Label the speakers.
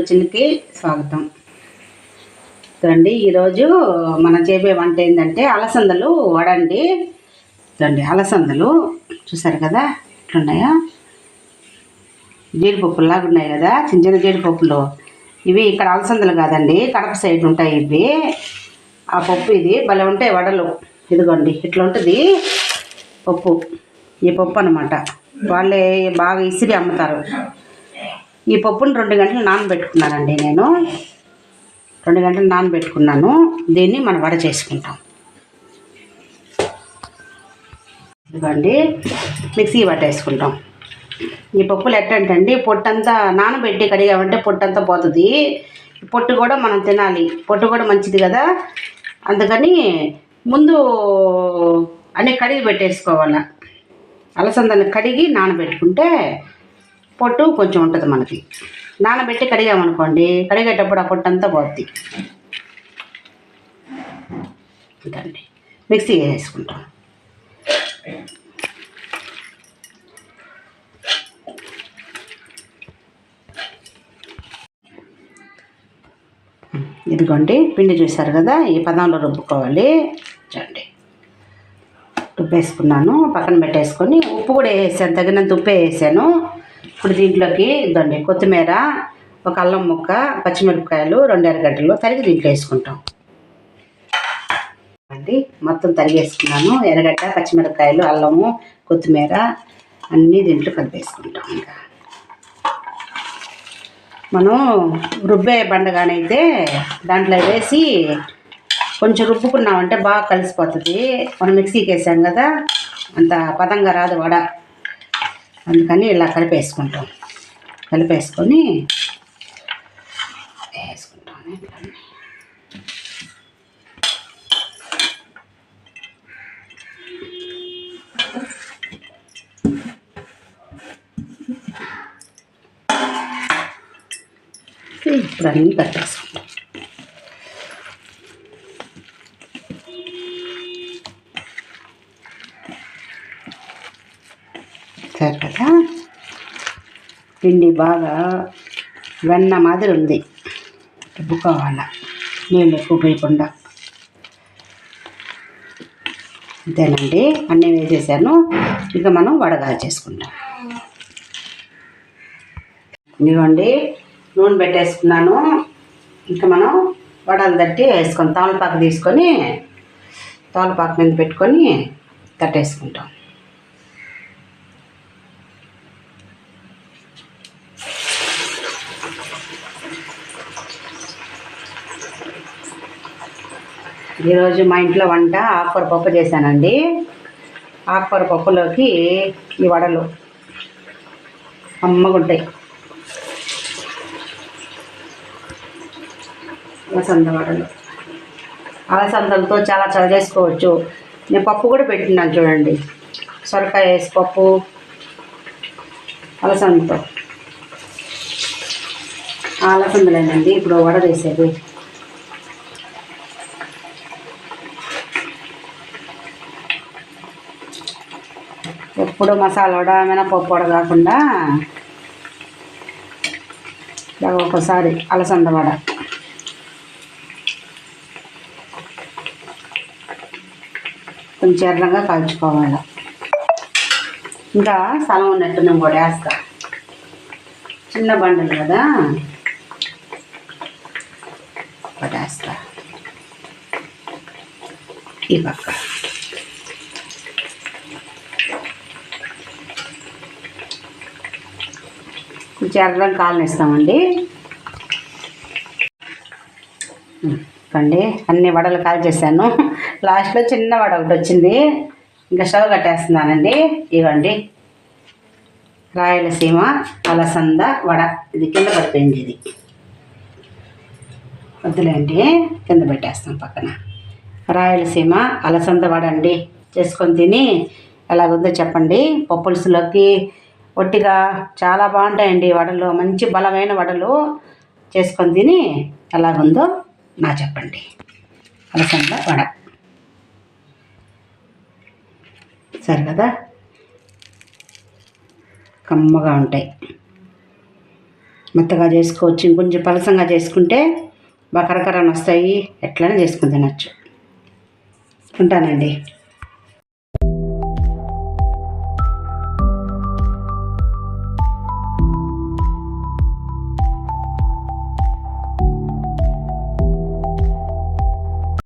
Speaker 1: జైన్ రుచులకి స్వాగతం. చూడండి ఈరోజు మనం చేపే వంట ఏంటంటే అలసందలు వడండి. చూడండి అలసందలు చూసారు కదా? ఇట్లున్నాయా జీడిపప్పులాగా ఉన్నాయి కదా? చిన్న చిన్న జీడిపప్పులు. ఇవి ఇక్కడ అలసందలు కాదండి కడప సైడ్ ఉంటాయి ఇవి. ఆ పప్పు ఇది భలే ఉంటాయి వడలు. ఇదిగోండి ఇట్లా ఉంటుంది పప్పు. ఈ పప్పు అనమాట వాళ్ళే బాగా ఇసిరి అమ్ముతారు. ఈ పప్పును రెండు గంటలు నానబెట్టుకున్నానండి నేను. రెండు గంటలు నానబెట్టుకున్నాను. దీన్ని మనం వడ చేసుకుంటాం. ఇదిగోండి మిక్సీ పట్టేసుకుంటాం ఈ పప్పులు ఎట్టంటండి పొట్టంతా నానబెట్టి కడిగామంటే పొట్టంతా పోతుంది. పొట్టు కూడా మనం తినాలి. పొట్టు కూడా మంచిది కదా. అందుకని ముందు అన్నీ కడిగి పెట్టేసుకోవాలి. అలసందని కడిగి నానబెట్టుకుంటే పొట్టు కొంచెం ఉంటుంది మనకి. నానబెట్టి కడిగామనుకోండి కడిగేటప్పుడు ఆ పొట్టు అంతా పోద్ది. ఇదండి. మిక్సీ వేసుకుంటాం ఇదిగోండి పిండి చూశారు కదా ఈ పదంలో రుబ్బుకోవాలి. చూడండి. రుబ్బేసుకున్నాను పక్కన పెట్టేసుకొని ఉప్పు కూడా వేసాను తగినంత ఉప్పు వేసాను. ఇప్పుడు దీంట్లోకి ఇదండి కొత్తిమీర ఒక అల్లం ముక్క పచ్చిమిరపకాయలు రెండు ఎర్రగడ్డలు తరిగి దీంట్లో వేసుకుంటాం. అండి మొత్తం తరిగేసుకున్నాను. ఎర్రగడ్డ పచ్చిమిరపకాయలు అల్లము కొత్తిమీర అన్నీ దీంట్లో కలిపేసుకుంటాం ఇంకా. మనం రుబ్బే బండగానైతే దాంట్లో వేసి కొంచెం రుబ్బుకున్నామంటే బాగా కలిసిపోతుంది. మనం మిక్సీకి వేసాం కదా అంత పదంగా రాదు వడ. అందుకని ఇలా కలిపేసుకుంటాం. కలిపేసుకొని వేసుకుంటాం. ఇప్పుడు అన్నీ కట్టేసుకుంటాం. చూస్తారు కదా. పిండి బాగా వెన్న మాదిరి ఉంది. రుబ్బుకోవాల. నీళ్ళు ఎక్కువ పోయకుండా. అంతేనండి అన్నీ వేసేసాను. ఇక మనం వడగా చేసుకుంటాం. ఇదిగోండి. నూనె పెట్టేసుకున్నాను. ఇంకా మనం వడలు తట్టి వేసుకొని తమలపాకు తీసుకొని తమలపాకు మీద పెట్టుకొని తట్టేసుకుంటాం. ఈరోజు మా ఇంట్లో వంట ఆకుకూర పప్పు చేశానండి. ఆకుకూర పప్పులోకి ఈ వడలు అమ్మగుంటాయి. అలసంద వడలు. అలసందలతో చాలా చల్ల చేసుకోవచ్చు. నేను పప్పు కూడా పెట్టినాను చూడండి. సొరకాయ వేసి పప్పు అలసందతో అలసందలేనండి. ఇప్పుడు వడ వేసేది. ఎప్పుడు మసాలా వడ మినపప్పు వడ కాకుండా ఇలా ఒక్కోసారి అలసంద వడ. కొంచెం ఎర్రగా కాల్చుకోవాలి. ఇంకా స్థలం ఉన్నట్టు నేను కూడా వేస్తా. చిన్న బండలు కదా. పడేస్తా ఈ పక్క. కొంచెం ఎర్రగా కాలనిస్తామండి అండి అన్ని వడలు కాల్ చేశాను. లాస్ట్లో చిన్న వడ ఒకటి వచ్చింది. ఇంకా స్టవ్ కట్టేస్తున్నానండి. ఇవ్వండి రాయలసీమ అలసంద వడ. ఇది కింద పడిపోయింది ఇది. వద్దులేండి కింద పెట్టేస్తాం పక్కన. రాయలసీమ అలసంద వడ అండి. చేసుకొని తిని ఎలాగుందో చెప్పండి. పప్పులుసులోకి ఒట్టిగా చాలా బాగుంటాయండి వడలు. మంచి బలమైన వడలు చేసుకొని తిని ఎలాగుందో నా చెప్పండి. అలసంద వడ. సరే కదా? కమ్మగా ఉంటాయి. మెత్తగా చేసుకోవచ్చు. ఇంకొంచెం పలసంగా చేసుకుంటే బాగా వస్తాయి ఎట్లనే చేసుకుని తినచ్చు. ఉంటానండి.